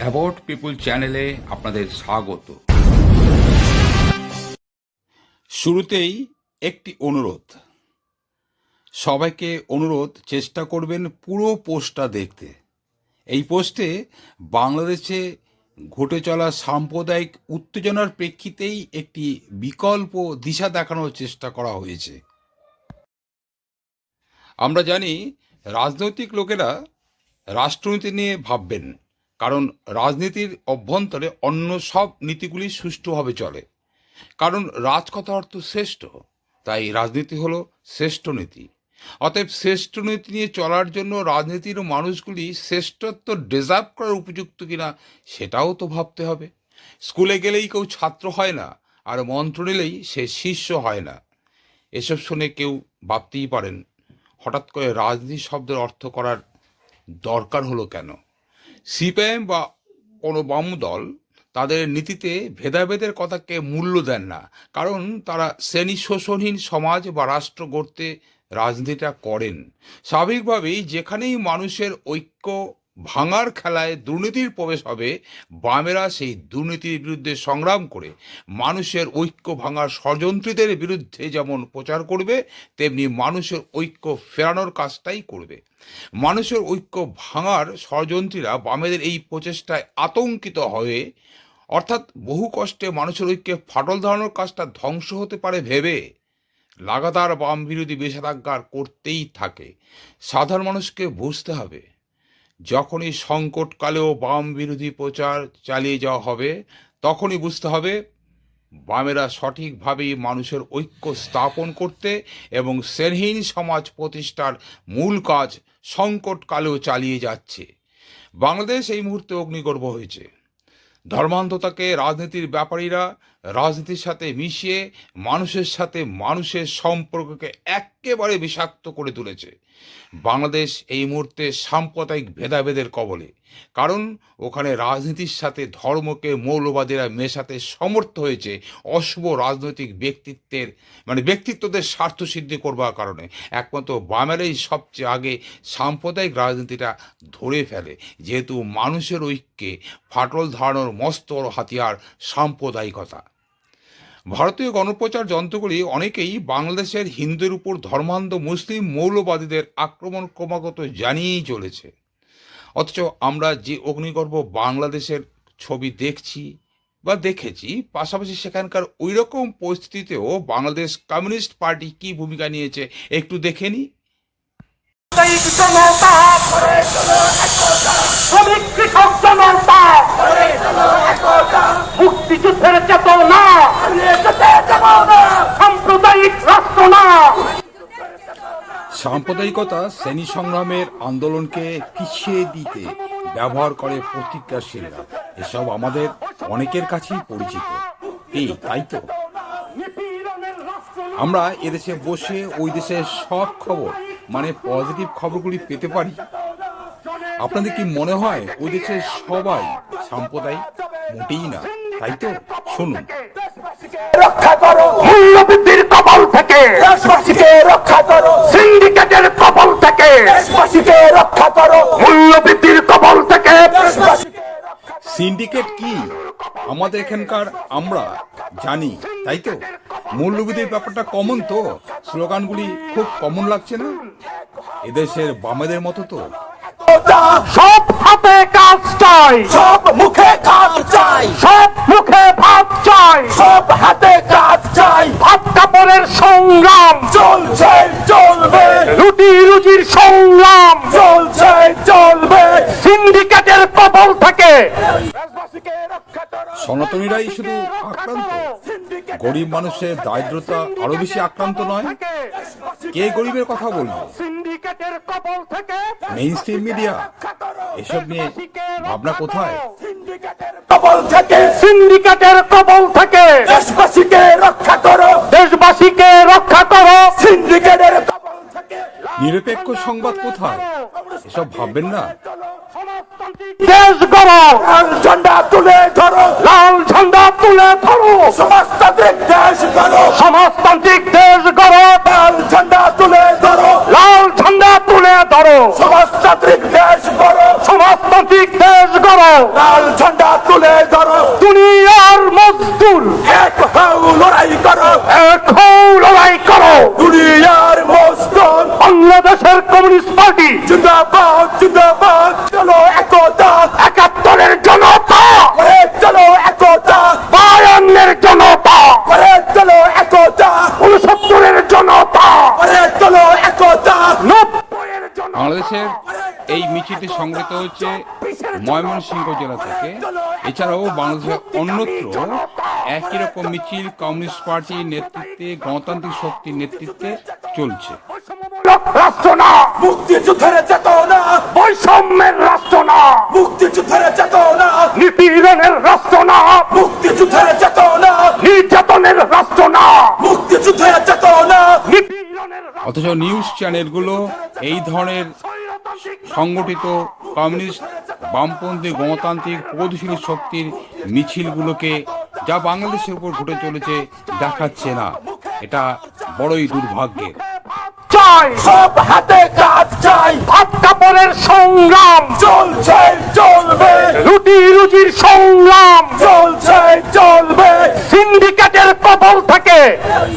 About পিপুল চ্যানেলে আপনাদের স্বাগত। শুরুতেই একটি অনুরোধ। সবাইকে অনুরোধ, চেষ্টা করবেন পুরো পোস্টটা দেখতে। এই পোস্টে বাংলাদেশে ঘটে চলা সাম্প্রদায়িক উত্তেজনার প্রেক্ষিতেই একটি বিকল্প দিশা দেখানোর চেষ্টা করা হয়েছে। আমরা জানি, রাজনৈতিক লোকেরা রাষ্ট্রনীতি নিয়ে ভাববেন। কারণ রাজনীতির অভ্যন্তরে অন্য সব নীতিগুলি সুষ্ঠুভাবে চলে। কারণ রাজকথা অর্থ শ্রেষ্ঠ, তাই রাজনীতি হল শ্রেষ্ঠ নীতি। অতএব শ্রেষ্ঠ নীতি নিয়ে চলার জন্য রাজনীতির মানুষগুলি শ্রেষ্ঠত্ব ডিজার্ভ করার উপযুক্ত কিনা, সেটাও তো ভাবতে হবে। স্কুলে গেলেই কেউ ছাত্র হয় না, আর মন্ত্র নিলেই সে শিষ্য হয় না। এসব শুনে কেউ ভাবতেই পারেন, হঠাৎ করে রাজনীতি শব্দের অর্থ করার দরকার হলো কেন? সিপিআইএম বা কোনো বাম দল তাদের নীতিতে ভেদাভেদের কথাকে মূল্য দেন না। কারণ তারা শ্রেণি শোষণহীন সমাজ বা রাষ্ট্র গড়তে রাজনীতিটা করেন। স্বাভাবিকভাবেই যেখানেই মানুষের ঐক্য ভাঙার খেলায় দুর্নীতির প্রবেশ হবে, বামেরা সেই দুর্নীতির বিরুদ্ধে সংগ্রাম করে, মানুষের ঐক্য ভাঙার ষড়যন্ত্রীদের বিরুদ্ধে যেমন প্রচার করবে, তেমনি মানুষের ঐক্য ফেরানোর কাজটাই করবে। মানুষের ঐক্য ভাঙার ষড়যন্ত্রীরা বামেদের এই প্রচেষ্টায় আতঙ্কিত হয়ে, অর্থাৎ বহু কষ্টে মানুষের ঐক্যে ফাটল ধরানোর কাজটা ধ্বংস হতে পারে ভেবে, লাগাতার বাম বিরোধী নিষেধাজ্ঞা করতেই থাকে। সাধারণ মানুষকে বুঝতে হবে। যখনই সংকটকালেও বাম বিরোধী প্রচার চালিয়ে যাওয়া হবে, তখনই বুঝতে হবে বামেরা সঠিকভাবেই মানুষের ঐক্য স্থাপন করতে এবং শ্রেণীহীন সমাজ প্রতিষ্ঠার মূল কাজ সংকটকালেও চালিয়ে যাচ্ছে। বাংলাদেশ এই মুহূর্তে অগ্নিগর্ভ হয়েছে। ধর্মান্ধতাকে, রাজনীতির ব্যাপারীরা রাজনীতির সাথে মিশিয়ে মানুষের সাথে মানুষের সম্পর্ককে একেবারে বিষাক্ত করে তুলেছে। বাংলাদেশ এই মুহূর্তে সাম্প্রদায়িক ভেদাভেদের কবলে। কারণ ওখানে রাজনীতির সাথে ধর্মকে মৌলবাদীরা মেশাতে সমর্থ হয়েছে অশুভ রাজনৈতিক ব্যক্তিত্বের মানে ব্যক্তিত্বদের স্বার্থ সিদ্ধি করবার কারণে। একমাত্র বামেরাই সবচেয়ে আগে সাম্প্রদায়িক রাজনীতিটা ধরে ফেলে। যেহেতু মানুষের ঐক্যে ফাটল ধরানোর মস্ত হাতিয়ার সাম্প্রদায়িকতা। ভারতীয় গণপ্রচার যন্ত্রগুলি অনেকেই বাংলাদেশের হিন্দুদের উপর ধর্মান্ধ মুসলিম মৌলবাদীদের আক্রমণ ক্রমাগত জানিয়েই চলেছে। অথচ আমরা যে অগ্নিগর্ভ বাংলাদেশের ছবি দেখছি বা দেখেছি, পাশাপাশি সেখানকার ওই রকম পরিস্থিতিতেও বাংলাদেশ কমিউনিস্ট পার্টি কি ভূমিকা নিয়েছে একটু দেখে শ্রমিক কৃষক মুক্তিযুদ্ধের চেতনা। সাম্প্রদায়িক রাষ্ট্র না সাম্প্রদায়িকতা শ্রেণি সংগ্রামের আন্দোলনকে পিছিয়ে দিতে ব্যবহার করে প্রতিক্রিয়াশীলরা এসব আমাদের অনেকের কাছেই পরিচিত। এই তাই তো। আমরা এদেশে বসে ওই দেশের সব খবর মানে পজিটিভ খবরগুলি পেতে পারি। আপনাদের কি মনে হয় ওই দেশের সবাই সাম্প্রদায়িক? মোটেই না। তাই তো? শুনুন। রক্ষা করো। মূল্যবৃদ্ধির কবল থেকে। দেশবাসীকে রক্ষা করো। সিন্ডিকেটের কবল থেকে। দেশবাসীকে রক্ষা করো। মূল্যবৃদ্ধির কবল থেকে। দেশবাসীকে সিন্ডিকেট কি? আমাদের এখানকার আমরা জানি তাই তো? মূল্যবৃদ্ধির ব্যাপারটা কমন তো? স্লোগানগুলি খুব কমন লাগছে না? এদেশের বামেদের মতো তো? সব হাতে কাজ চাই। সব মুখে কাজ চাই। সব মুখে ভাত চাই। সব হাতে কাজ চাই। ভাত কাপড়ের সংগ্রাম। চলছে চলবে। রুটি রুজির সংগ্রাম। চলছে চলবে। সিন্ডিকেটের কবল থেকে সনাতনীরাই শুধু আক্রান্ত। গরিব মানুষের দারিদ্রতা আরও বেশি আক্রান্ত নয়? কে গরিবের কথা বলবে? সিন্ডিকেটের কবল থেকে। Mainstream media. এসব নিয়ে ভাবনা কোথায়? কবল থেকে। সিন্ডিকেটের কবল থেকে। দেশবাসীকে রক্ষা করো। দেশবাসীকে রক্ষা করো। সিন্ডিকেটের কবল থেকে। নিরপেক্ষ সংবাদ কোথায়? এসব ভাববেন না? দেশ গড়ো। লাল ঝান্ডা তুলে তুলে ধরো। সমাজতান্ত্রিক দেশ গড়ো। সমাজতান্ত্রিক দেশ গড়ো। লাল ঝান্ডা তুলে ধরো। লাল ঝান্ডা তুলে ধরো। সমাজতান্ত্রিক দেশ গড়ো। সমাজতান্ত্রিক দেশ গড়ো। লাল ঝান্ডা তুলে ধরো। দুনিয়ার মজদুর। এক হও লড়াই করো। এক হও লড়াই করো। দুনিয়ার মজদুর। বাংলাদেশের কমিউনিস্ট পার্টি। জিন্দাবাদ জিন্দাবাদ। চলো একতা একা জনতা এই মিছিলটি সংগৃহীত হচ্ছে ময়মনসিংহ জেলা থেকে। এছাড়াও বাংলাদেশের অন্যত্র একই রকম মিছিল কমিউনিস্ট পার্টির নেতৃত্বে, গণতান্ত্রিক শক্তির নেতৃত্বে চলছে। বৈষম্যমূলক রাষ্ট্র না। মুক্তিযুদ্ধের চেতনা। বৈষম্যের রাষ্ট্র না। মুক্তিযুদ্ধের চেতনা। নিপীড়নের রাষ্ট্র না। মুক্তিযুদ্ধের চেতনা। নির্যাতনের রাষ্ট্র না। মুক্তিযুদ্ধের চেতনা। অথচ নিউজ চ্যানেলগুলো এই ধরনের সংগঠিত কমিউনিস্ট বামপন্থী গণতান্ত্রিক প্রগতিশীল শক্তির মিছিলগুলোকে যা বাংলাদেশের উপর ঘটে চলেছে দেখাচ্ছে না। এটা বড়ই দুর্ভাগ্যের। চাই। সব হাতে কাজ চাই। ভাত কাপড়ের সংগ্রাম। চলছে চলবে। রুটি রুজির সংগ্রাম। চলছে চলবে। সিন্ডিকেটের কবল থেকে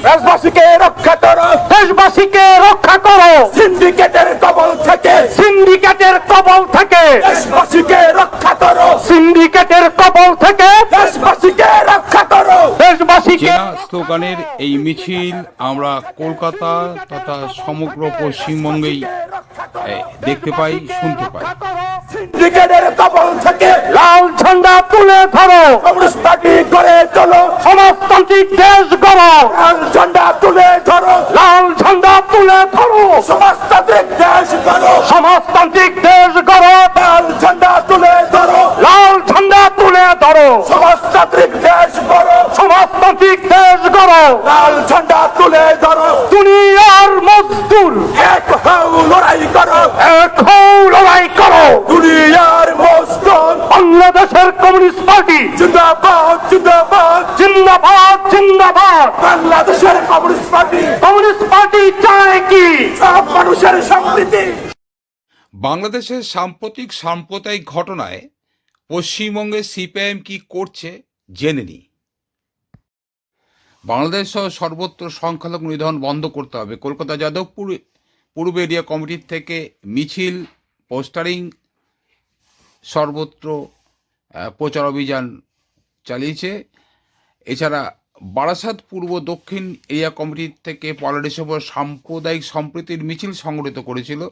দেশবাসীকে রক্ষা করো। দেশবাসীকে রক্ষা করো। সিন্ডিকেটের কবল থেকে সিন্ডিকেটের কবল থেকে দেশবাসীকে রক্ষা করো। সিন্ডিকেটের কবল থেকে দেশবাসীকে রক্ষা করো। দেশবাসীকে স্লোগানের এই মিছিল আমরা কলকাতা তথা সমগ্র পশ্চিমবঙ্গেই দেখতে পাই শুনতে পাই। সিন্ডিকেটের কবল থেকে লাল ঝান্ডা তুলে ধরো। কমিউনিস্ট পার্টি করে চলো সমাজতান্ত্রিক দেশ গড়ো। লাল ঝন্ডা তুলে ধরো। লাল ঝান্ডা তুলে ধরো। সমাজতান্ত্রিক দেশ করো সমাজতান্ত্রিক দেশ গড়ো। লাল ঝন্ডা তুলে ধরো। লাল ঝান্ডা তুলে ধরো। সমাজতান্ত্রিক দেশ করো সমাজতান্ত্রিক দেশ গড়ো। লাল ঝন্ডা তুলে ধরো। দুনিয়ার মজদুর। এক হও বাংলাদেশের কমিউনিস্ট পার্টি। কমিউনিস্ট পার্টি চায় কি? সব মানুষের সম্প্রীতি। বাংলাদেশের সাম্প্রতিক সাম্প্রদায়িক ঘটনায় পশ্চিমবঙ্গে সিপিআইএম কি করছে জেনে নি বাংলাদেশ সহ সর্বত্র সংখ্যালঘু নিধন বন্ধ করতে হবে। কলকাতা যাদবপুর পূর্ব এরিয়া কমিটির থেকে মিছিল পোস্টারিং সর্বত্র প্রচার অভিযান চালিয়েছে। এছাড়া বারাসাত পূর্ব দক্ষিণ এরিয়া কমিটির থেকে পলারিসভা সাম্প্রদায়িক সম্প্রীতির মিছিল সংগঠিত করেছিল।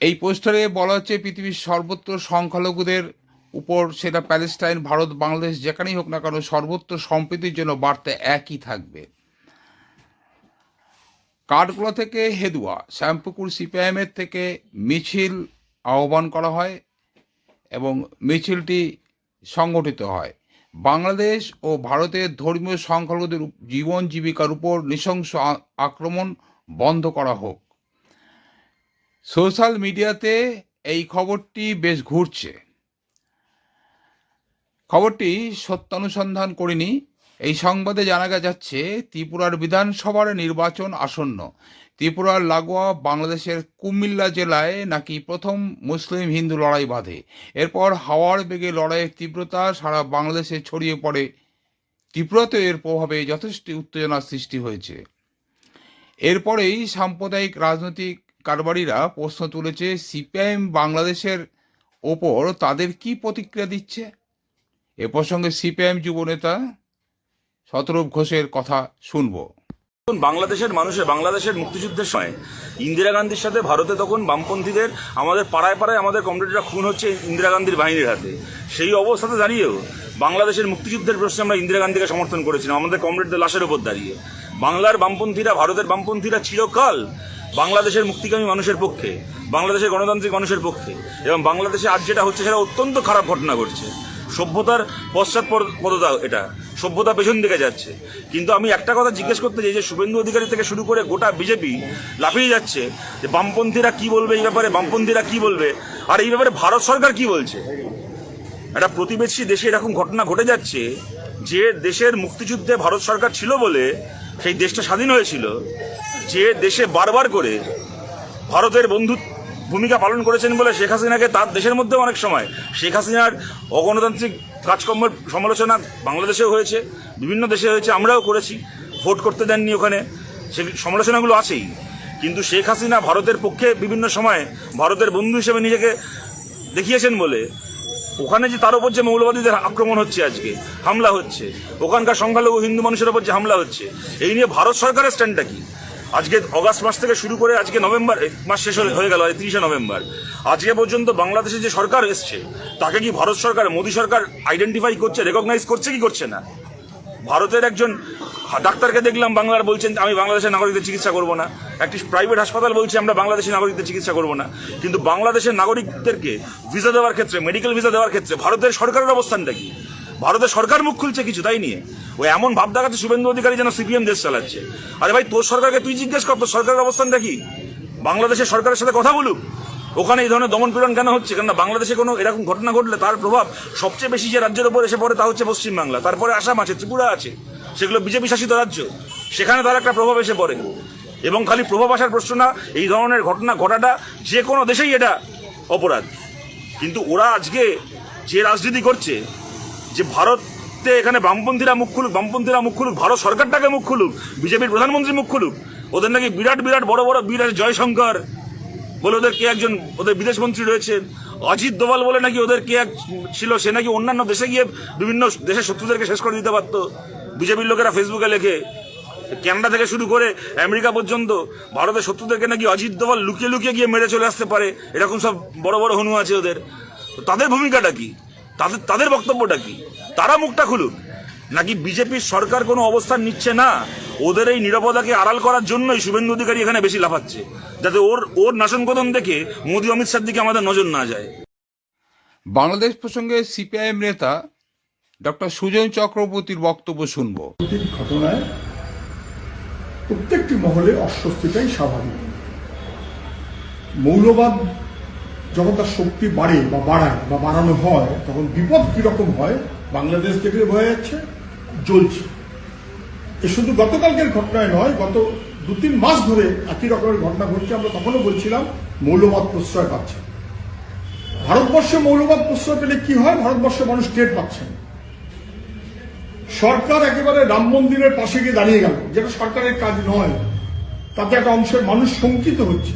এই পোস্টারে বলা হচ্ছে, পৃথিবীর সর্বত্র সংখ্যালঘুদের উপর সেটা প্যালেস্টাইন, ভারত, বাংলাদেশ যেখানেই হোক না কেন সর্বত্র সম্প্রীতির জন্য বার্তা একই থাকবে। কাঠগোলা থেকে হেদুয়া, শ্যামপুকুর সিপিআইএমের থেকে মিছিল আহ্বান করা হয় এবং মিছিলটি সংগঠিত হয়। বাংলাদেশ ও ভারতের ধর্মীয় সংখ্যালঘুদের জীবন জীবিকার উপর নৃশংস আক্রমণ বন্ধ করা হোক। সোশ্যাল মিডিয়াতে এই খবরটি বেশ ঘুরছে। খবরটি সত্যানুসন্ধান করিনি। এই সংবাদে জানা যাচ্ছে, ত্রিপুরার বিধানসভার নির্বাচন আসন্ন। ত্রিপুরার লাগোয়া বাংলাদেশের কুমিল্লা জেলায় নাকি প্রথম মুসলিম হিন্দু লড়াই বাঁধে। এরপর হাওয়ার বেগে লড়াইয়ের তীব্রতা সারা বাংলাদেশে ছড়িয়ে পড়ে। ত্রিপুরাতেও এর প্রভাবে যথেষ্ট উত্তেজনার সৃষ্টি হয়েছে। এরপরেই সাম্প্রদায়িক রাজনৈতিক কারবারিরা প্রশ্ন তুলেছে, সিপিআইএম বাংলাদেশের ওপর তাদের কি প্রতিক্রিয়া দিচ্ছে? এ প্রসঙ্গে সিপিআইএম যুবনেতা শতরূপ ঘোষের কথা শুনব। বাংলাদেশের মানুষের বাংলাদেশের মুক্তিযুদ্ধের সময় ইন্দিরা গান্ধীর সাথে ভারতে তখন বামপন্থীদের আমাদের পাড়ায় পাড়ায় আমাদের কমরেডরা খুন হচ্ছে ইন্দিরা গান্ধীর বাহিনীর হাতে। সেই অবস্থাতে দাঁড়িয়েও বাংলাদেশের মুক্তিযুদ্ধের প্রশ্নে আমরা ইন্দিরা গান্ধীকে সমর্থন করেছিলাম, আমাদের কমরেডদের লাশের উপর দাঁড়িয়ে। বাংলার বামপন্থীরা, ভারতের বামপন্থীরা চিরকাল বাংলাদেশের মুক্তিকামী মানুষের পক্ষে, বাংলাদেশের গণতান্ত্রিক মানুষের পক্ষে এবং বাংলাদেশে আজ যেটা হচ্ছে সেটা অত্যন্ত খারাপ ঘটনা ঘটছে। সভ্যতার পশ্চাৎপদতা এটা। সভ্যতা পেছন দিকে যাচ্ছে। কিন্তু আমি একটা কথা জিজ্ঞেস করতে চাই যে শুভেন্দু অধিকারী থেকে শুরু করে গোটা বিজেপি লাফিয়ে যাচ্ছে যে বামপন্থীরা কি বলবে এই ব্যাপারে, বামপন্থীরা কি বলবে? আর এই ব্যাপারে ভারত সরকার কি বলছে? একটা প্রতিবেশী দেশে এরকম ঘটনা ঘটে যাচ্ছে যে দেশের মুক্তিযুদ্ধে ভারত সরকার ছিল বলে সেই দেশটা স্বাধীন হয়েছিল, যে দেশে বারবার করে ভারতের বন্ধু ভূমিকা পালন করেছেন বলে শেখ হাসিনাকে তার দেশের মধ্যে অনেক সময়। শেখ হাসিনার অগণতান্ত্রিক কাজকর্মের সমালোচনা বাংলাদেশেও হয়েছে, বিভিন্ন দেশে হয়েছে, আমরাও করেছি। ভোট করতে দেননি ওখানে। সে সমালোচনাগুলো আছেই। কিন্তু শেখ হাসিনা ভারতের পক্ষে বিভিন্ন সময়ে ভারতের বন্ধু হিসেবে নিজেকে দেখিয়েছেন বলে। ওখানে যে তার উপর যে মৌলবাদীদের আক্রমণ হচ্ছে আজকে, হামলা হচ্ছে, ওখানকার সংখ্যালঘু হিন্দু মানুষের উপর যে হামলা হচ্ছে, এই নিয়ে ভারত সরকারের স্ট্যান্ডটা কি? আজকে অগাস্ট মাস থেকে শুরু করে আজকে নভেম্বর মাস শেষ হয়ে- হয়ে গেল তিরিশে নভেম্বর। আজকে পর্যন্ত বাংলাদেশে যে সরকার এসছে, তাকে কি ভারত সরকার, মোদী সরকার আইডেন্টিফাই করছে রেকগনাইজ করছে কি করছে না? ভারতের একজন ডাক্তারকে দেখলাম, বাংলার বলছেন, আমি বাংলাদেশের নাগরিকদের চিকিৎসা করব না। একটি প্রাইভেট হাসপাতাল বলছে, আমরা বাংলাদেশের নাগরিকদের চিকিৎসা করব না। কিন্তু বাংলাদেশের নাগরিকদেরকে ভিসা দেওয়ার ক্ষেত্রে মেডিকেল ভিসা দেওয়ার ক্ষেত্রে, ভারতের সরকারের অবস্থানটা কি? ভারতের সরকার মুখ খুলছে কিছু, তাই নিয়ে। ও এমন ভাব দেখাচ্ছে শুভেন্দু অধিকারী যেন সিপিএম দেশ চালাচ্ছে। আরে ভাই, তোর সরকারকে তুই জিজ্ঞেস কর, তোর সরকারের অবস্থানটা কি বাংলাদেশের সরকারের সাথে কথা বলুক। ওখানে এই ধরনের দমন পীড়ন কেন হচ্ছে? কেননা বাংলাদেশে কোনো এরকম ঘটনা ঘটলে তার প্রভাব সবচেয়ে বেশি যে রাজ্যের উপর এসে পড়ে তা হচ্ছে পশ্চিমবাংলা। তারপরে আসাম আছে, ত্রিপুরা আছে, সেগুলো বিজেপি শাসিত রাজ্য। সেখানে তার একটা প্রভাব এসে পড়ে। এবং খালি প্রভাব আসার প্রশ্ন না, এই ধরনের ঘটনা ঘটাটা যে কোনো দেশেই এটা অপরাধ। কিন্তু ওরা আজকে যে রাজনীতি করছে যে ভারতে এখানে বামপন্থীরা মুখ খুলুক, বামপন্থীরা মুখ খুলুক, ভারত সরকারটাকে মুখ খুলুক, বিজেপির প্রধানমন্ত্রী মুখ খুলুক, ওদের নাকি বিরাট বিরাট বড় বড় বিরাট জয়শঙ্কর, বলে ওদের কে একজন, ওদের বিদেশ মন্ত্রী রয়েছেন, অজিত দোভাল বলে নাকি ওদের কে এক ছিল, সে নাকি অন্যান্য দেশে গিয়ে বিভিন্ন দেশের শত্রুদেরকে শেষ করে দিতে পারতো, বিজেপির লোকেরা ফেসবুকে লেখে কানাডা থেকে শুরু করে আমেরিকা পর্যন্ত, ভারতের শত্রুদেরকে নাকি অজিত দোভাল লুকিয়ে লুকিয়ে গিয়ে মেরে চলে আসতে পারে, এরকম সব বড় বড় হনু আছে ওদের তাদের ভূমিকাটা কি? তাদের তাদের বক্তব্যটা কি? তারা মুখটা খুলুন নাকি বিজেপির সরকার কোনো অবস্থান নিচ্ছে না? ওদের এই নিরাপদাকে আড়াল করার জন্যই শুভেন্দু অধিকারী এখানে বেশি লাফাচ্ছে যাতে ওর ওর নাশনকদন দেখে মোদী অমিত শাহর দিকে আমাদের নজর না যায়। বাংলাদেশ প্রসঙ্গে সিপিআইএম নেতা ডক্টর সুজন চক্রবর্তীর বক্তব্য শুনব। ঘটনায় প্রত্যেকটি মহলে অস্বস্তিটাই স্বাভাবিক। মৌলবাদ যখন তার শক্তি বাড়ে বা বাড়ায় বা বাড়ানো হয়, তখন বিপদ কীরকম হয়? বাংলাদেশ থেকে বোঝা যাচ্ছে, জ্বলছে। এ শুধু গতকালকের ঘটনায় নয়, গত দু তিন মাস ধরে একই রকমের ঘটনা ঘটছে। আমরা তখনও বলছিলাম, মৌলবাদ প্রশ্রয় পাচ্ছে। ভারতবর্ষে মৌলবাদ প্রশ্রয় পেলে কি হয়? ভারতবর্ষে মানুষ টের পাচ্ছেন সরকার একেবারে রাম মন্দিরের পাশে গিয়ে দাঁড়িয়ে গেল। যেটা সরকারের কাজ নয়, তাতে একটা অংশের মানুষ শঙ্কিত হচ্ছে।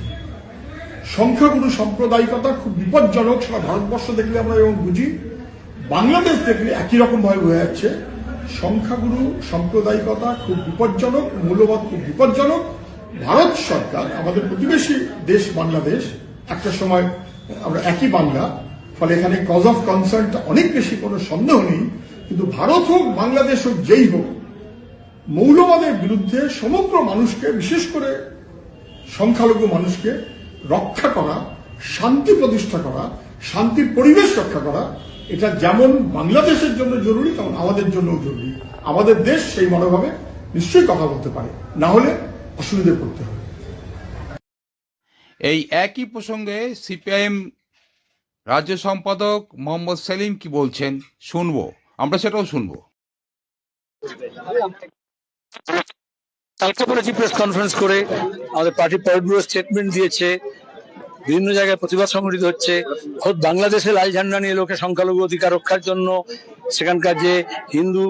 সংখ্যাগুরু সাম্প্রদায়িকতা খুব বিপজ্জনক, সারা ভারতবর্ষ দেখলে আমরা এবং বুঝি। বাংলাদেশ দেখলে একই রকম ভাবে বোঝা যাচ্ছে। সংখ্যাগুরু সাম্প্রদায়িকতা খুব বিপজ্জনক মূল্যবাদ খুব বিপজ্জনক। ভারত সরকার, আমাদের প্রতিবেশী দেশ বাংলাদেশ, একটা সময় আমরা একই বাংলা, ফলে এখানে কজ অফ কনসার্নটা অনেক বেশি, কোনো সন্দেহ নেই। কিন্তু ভারত হোক, বাংলাদেশ হোক, যেই হোক, মৌলবাদের বিরুদ্ধে সমগ্র মানুষকে, বিশেষ করে সংখ্যালঘু মানুষকে রক্ষা করা, শান্তি প্রতিষ্ঠা করা, শান্তির পরিবেশ রক্ষা করা, এটা যেমন বাংলাদেশের জন্য জরুরি, তেমন আমাদের জন্যও জরুরি। আমাদের দেশ সেই মনোভাবে নিশ্চয়ই কথা বলতে পারে। না হলে অসুবিধে পড়তে হবে। এই একই প্রসঙ্গে সিপিআইএম রাজ্য সম্পাদক মোহাম্মদ সেলিম কি বলছেন? শুনব। আমরা সেটাও শুনব। কালকে বলেছি প্রেস কনফারেন্স করে আমাদের পার্টি পয়েন্ট ব্যুরো স্টেটমেন্ট দিয়েছে, বিভিন্ন জায়গায় প্রতিবাদ সংগঠিত হচ্ছে, খোদ বাংলাদেশে লাল ঝান্ডা নিয়ে লোকে সংখ্যালঘু অধিকার রক্ষার জন্য সেখানকার যে হিন্দু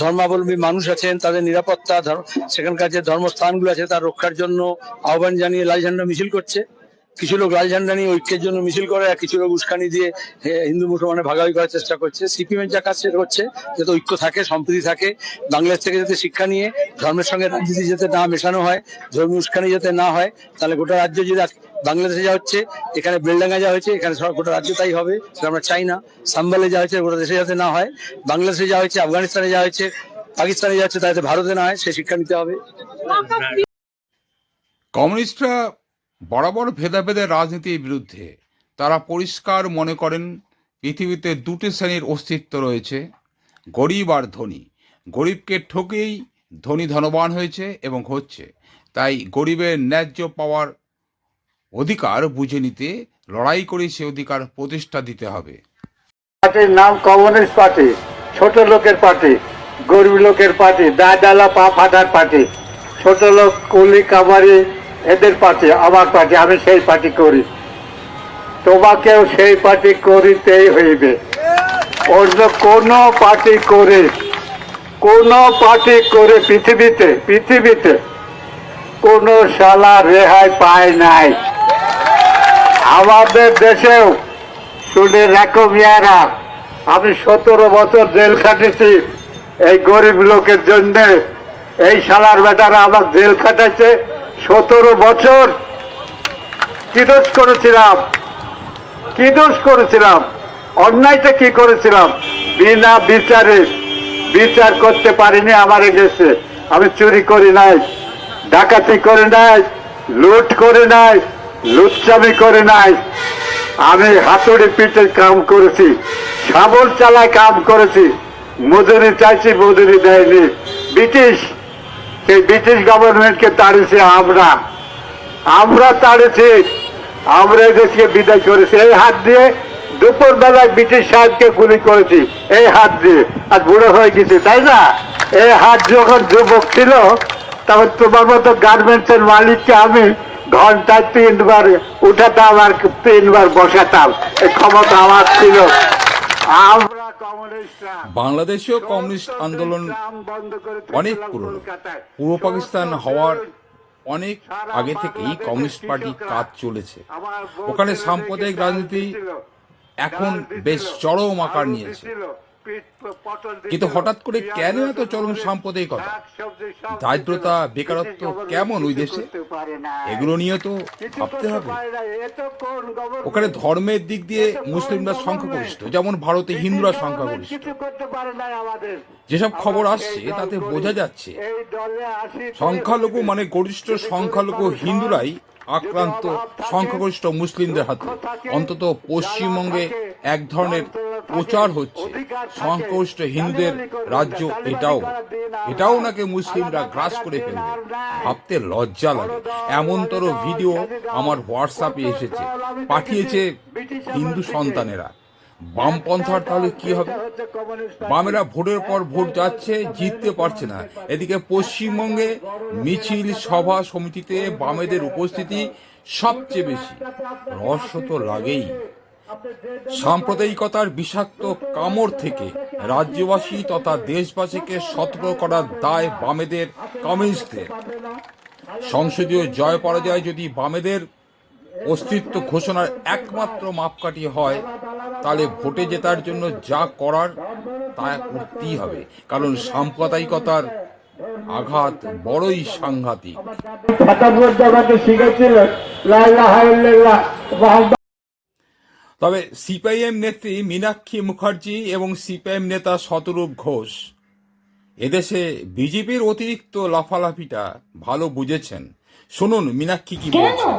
ধর্মাবলম্বী মানুষ আছেন, তাদের নিরাপত্তা সেখানকার যে ধর্মস্থানগুলো আছে তার রক্ষার জন্য আহ্বান জানিয়ে লাল ঝান্ডা মিছিল করছে। কিছু লোক লাল ঝান্ডা নিয়ে ঐক্যের জন্য মিছিল করে আর কিছু লোক উস্কানি দিয়ে হিন্দু মুসলমানের ভাগাভাগি করার চেষ্টা করছে। সিপিএম এর যা কাজ সেটা হচ্ছে যাতে ঐক্য থাকে, সম্প্রীতি থাকে, বাংলাদেশ থেকে যাতে শিক্ষা নিয়ে, ধর্মের সঙ্গে রাজনীতি যাতে না মেশানো হয়, ধর্মীয় উস্কানি যাতে না হয়, তাহলে গোটা রাজ্য যদি বাংলাদেশে যা হচ্ছে, এখানে বেলডাঙ্গা যা হয়েছে, এখানে গোটা রাজ্য তাই হবে, সেটা আমরা চাই না। সাম্বালে যা হয়েছে, গোটা দেশে যাতে না হয়, বাংলাদেশে যা হয়েছে, আফগানিস্তানে যা হয়েছে, পাকিস্তানে যা হচ্ছে তাতে ভারতে না হয়, সে শিক্ষা নিতে হবে। কমিউনিস্টরা বরাবর ভেদাভেদের রাজনীতির বিরুদ্ধে তারা পরিষ্কার মনে করেন পৃথিবীতে দুটি শ্রেণির অস্তিত্ব রয়েছে, গরিব আর ধনী। গরিবকে ঠকেই ধনী ধনবান হয়েছে এবং হচ্ছে। তাই গরিবের ন্যায্য পাওয়ার অধিকার বুঝে নিতে লড়াই করে সে অধিকার প্রতিষ্ঠা দিতে হবে। পার্টির নাম কমিউনিস্ট পার্টি, ছোট লোকের পার্টি, গরিব লোকের পার্টি, দাদালা পা ফাটার পার্টি, ছোট লোক কুলি কামারি এদের পার্টি, আমার পার্টি, আমি সেই পার্টি করি। তোমাকেও সেই পার্টি করিতেই হইবে। অন্য কোন পার্টি করে, কোন পার্টি করে পৃথিবীতে পৃথিবীতে কোন শালা রেহাই পায় নাই। আমাদের দেশেও, শুনে রাখো মিয়ারা, আমি সতেরো বছর জেল খাটেছি এই গরিব লোকের জন্যে। এই শালার বেটারা আমার জেল খাটাইছে সতেরো বছর। কি দোষ করেছিলাম? কি দোষ করেছিলাম? অন্যায়টা কি করেছিলাম? বিনা বিচারে বিচার করতে পারিনি, আমার গেছে। আমি চুরি করি নাই, ডাকাতি করে নাই, লুট করে নাই, লুচ্চামি করে নাই। আমি হাতুড়ি পিঠে কাম করেছি শাবল চালায় কাম করেছি। মজুরি চাইছি, মজুরি দেয়নি। ব্রিটিশ সেই ব্রিটিশ গভর্নমেন্টকে তাড়িয়েছি আমরা। আমরা তাড়েছি আমরা এই দেশকে বিদায় করেছি। এই হাত দিয়ে দুপুর বেলায় ব্রিটিশ সাহেবকে গুলি করেছি, এই হাত দিয়ে। আর বুড়ো হয়ে গেছি, তাই না? এই হাত যখন যুবক ছিল, তখন তোমার মতো গার্মেন্টস এর মালিককে আমি ঘন্টায় তিনবার উঠাতাম আর তিনবার বসাতাম। এই ক্ষমতা আমার ছিল। আমরা বাংলাদেশেও কমিউনিস্ট আন্দোলন অনেক পুরনো। পূর্ব পাকিস্তান হওয়ার অনেক আগে থেকেই কমিউনিস্ট পার্টি কাজ চলেছে। ওখানে সাম্প্রদায়িক রাজনীতি এখন বেশ চরম আকার নিয়েছে। কিন্তু হঠাৎ করে কেন এত চরম সাম্প্রদায়িকতা দারিদ্রতা, বেকারত্ব কেমন ওই দেশে? এগুলো নিয়ে তো ভাবতে হবে। ওখানে ধর্মের দিক দিয়ে মুসলিমরা সংখ্যাগরিষ্ঠ, যেমন ভারতে হিন্দুরা সংখ্যাগরিষ্ঠ। যেসব খবর আসছে, তাতে বোঝা যাচ্ছে, সংখ্যালঘু মানে গরিষ্ঠ সংখ্যালঘু হিন্দুরাই আক্রান্ত সংখ্যাগরিষ্ঠ মুসলিমদের হাতে। অন্তত পশ্চিমবঙ্গে এক ধরনের প্রচার হচ্ছে। সংখ্যাগরিষ্ঠ হিন্দুদের রাজ্য এটাও। এটাও নাকি মুসলিমরা গ্রাস করে ফেলবে। ভাবতে লজ্জা লাগে। এমনতর ভিডিও আমার হোয়াটসঅ্যাপে এসেছে। পাঠিয়েছে হিন্দু সন্তানেরা। বামপন্থার তাহলে কি হবে? বামেরা ভোটের পর ভোট যাচ্ছে জিততে পারছে না। এদিকে পশ্চিমবঙ্গে মিছিল সভা সমিতিতে বামেদের উপস্থিতি সবচেয়ে বেশি। রহস্য তো লাগেই। সাম্প্রদায়িকতার বিষাক্ত কামড় থেকে রাজ্যবাসী তথা দেশবাসীকে সতর্ক করার দায় বামেদের কমিউনিস্টদের। সংসদীয় জয় পরাজয় যদি বামেদের অস্তিত্ব ঘোষণার একমাত্র মাপকাঠি হয় তাহলে ভোটে জেতার জন্য যা করার তা করতেই হবে। কারণ সাম্প্রদায়িকতার আঘাত বড়ই সাংঘাতিক। তবে সিপিআইএম নেত্রী মীনাক্ষী মুখার্জি এবং সিপিআইএম নেতা শতরূপ ঘোষ এদেশে বিজেপির অতিরিক্ত লাফালাফিটা ভালো বুঝেছেন। শুনুন মীনাক্ষী কি বলছেন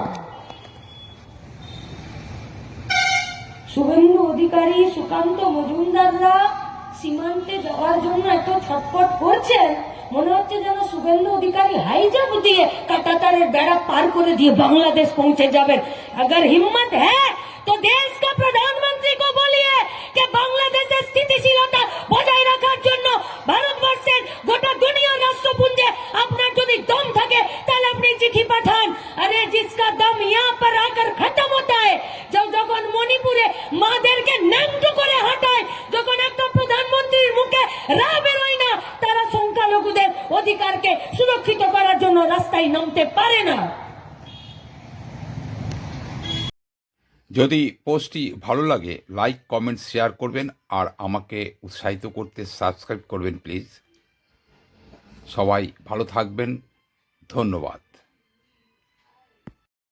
শুভেন্দু অধিকারী সুকান্ত মজুমদাররা সীমান্তে যাওয়ার জন্য এত ছটপট করছেন। মনে হচ্ছে যেন শুভেন্দু অধিকারী হাইজাব দিয়ে কাটাতারের বেড়া পার করে দিয়ে বাংলাদেশ পৌঁছে যাবেন। अगर হিম্মত হ্যাঁ? তো দেশ কা প্রধানমন্ত্রী কো बोलिए कि বাংলাদেশের স্থিতিশীলতা বজায় রাখার জন্য ভারতবর্ষে যদি পোস্টটি ভালো লাগে লাইক কমেন্ট শেয়ার করবেন আর আমাকে উৎসাহিত করতে সাবস্ক্রাইব করবেন প্লিজ সবাই ভালো থাকবেন। ধন্যবাদ।